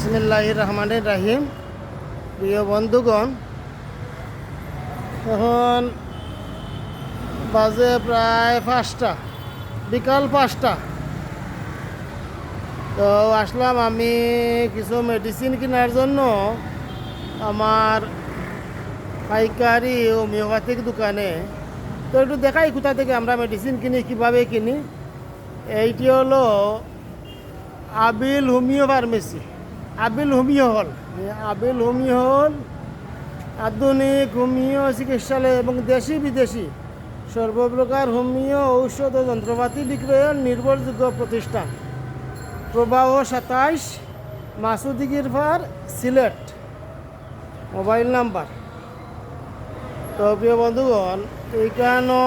বিসমিল্লাহ রহমান রাহিম প্রিয় বন্ধুগণ, এখন বাজে প্রায় পাঁচটা, বিকাল পাঁচটা। তো আসলাম আমি কিছু মেডিসিন কেনার জন্য। আমার পাইকারি হোমিওপ্যাথিক দোকানে। তো একটু দেখাই কোথা থেকে আমরা মেডিসিন কিনি, কীভাবে কিনি। এইটি হলো Abil homeo pharmacy Abil homeo হল। আবিল হোমিও হল, আধুনিক হোমিও চিকিৎসালয় এবং দেশি বিদেশি সর্বপ্রকার হোমিও ঔষধ ও যন্ত্রপাতি বিক্রয়ের নির্ভরযোগ্য প্রতিষ্ঠান। প্রবাহ সাতাইশ মাসুদিগির ফার সিলেট। Mobile number. তো প্রিয় বন্ধুগণ, এইখানে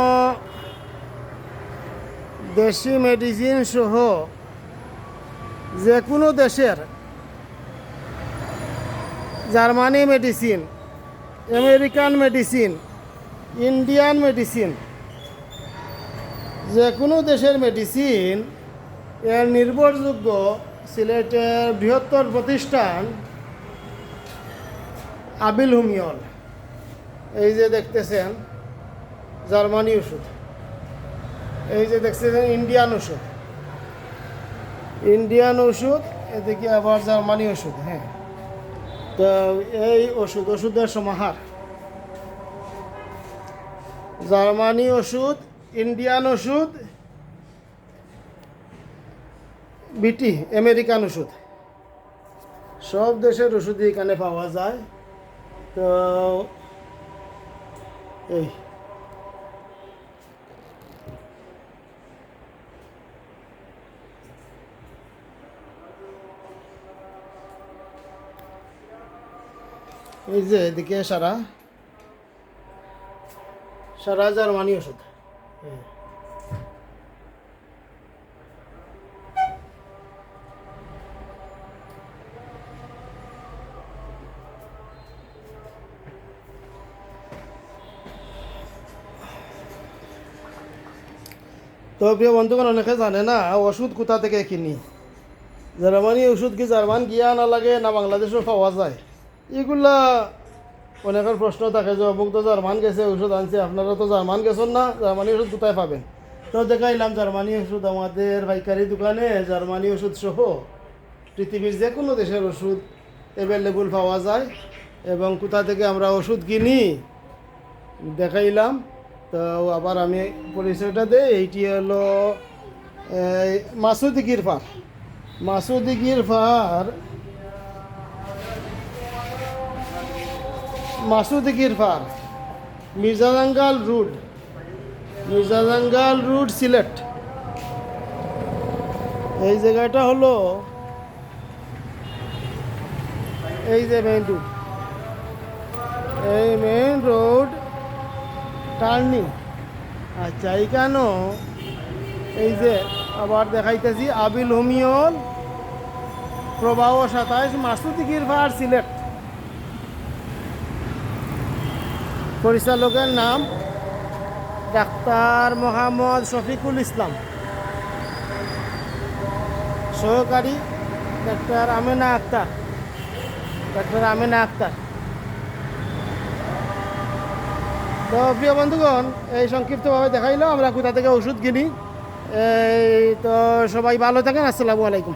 দেশি মেডিসিন সহ যে কোনো দেশের Germany medicine, American medicine, Indian medicine. যে কোনো দেশের মেডিসিন এর নির্ভরযোগ্য সিলেটের বৃহত্তর প্রতিষ্ঠান আবিল হুমিয়ল এই যে দেখতেছেন, জার্মানি ওষুধ। এই যে দেখতেছেন, ইন্ডিয়ান ওষুধ। ইন্ডিয়ান ওষুধ, এদিকে আবার জার্মানি ওষুধ হ্যাঁ। তো এই ওষুধ ওষুধের সমাহার জার্মানি ওষুধ, ইন্ডিয়ান ওষুধ, বিটি, আমেরিকান ওষুধ। সব দেশের ওষুধই এখানে পাওয়া যায়। তো এই এই যে এদিকে সারা। সারা জার্মানি ওষুধ। তো প্রিয় বন্ধুগণ, অনেকে জানে না, ওষুধ কোথা থেকে কিনি? জার্মানি ওষুধ কি জার্মান গিয়া না লাগে না বাংলাদেশও পাওয়া যায়? এগুলা অনেকের প্রশ্ন থাকে যে অমুক তো জার্মান গেছে ওষুধ আনছে। আপনারা তো জার্মান গেছেন না জার্মানি ওষুধ কোথায় পাবেন? তো দেখাইলাম জার্মানি ওষুধ আমাদের পাইকারি দোকানে জার্মানি ওষুধ সহ পৃথিবীর যে কোনো দেশের ওষুধ অ্যাভেলেবল পাওয়া যায় এবং কোথা থেকে আমরা ওষুধ কিনি দেখাইলাম। তো আবার আমি পরিচয়টা দেই এইটি হলো এই, মাসুদি গিরফার। মাসুদি মাসুদি গিরফার মির্জাজাঙ্গাল রুট মির্জাজাঙ্গাল রুড সিলেট। এই জায়গাটা হলো এই যে মেইন রুট এই মেইন রোড টার্নিং আচ্ছা এই কেন এই যে আবার দেখাইতেছি আবিল হোমিওল, প্রবাহ সাতাইশ, মাসুদি গিরফার সিলেট। পরিচালকের নাম ডাক্তার মোহাম্মদ শফিকুল ইসলাম। সহকারী ডাক্তার আমেনা আক্তার। ডাক্তার আমেনা আক্তার। তো প্রিয় বন্ধুগণ, এই সংক্ষিপ্তভাবে দেখাইলো, আমরা কোথা থেকে ওষুধ কিনি। এই তো সবাই ভালো থাকেন, আসসালামু আলাইকুম।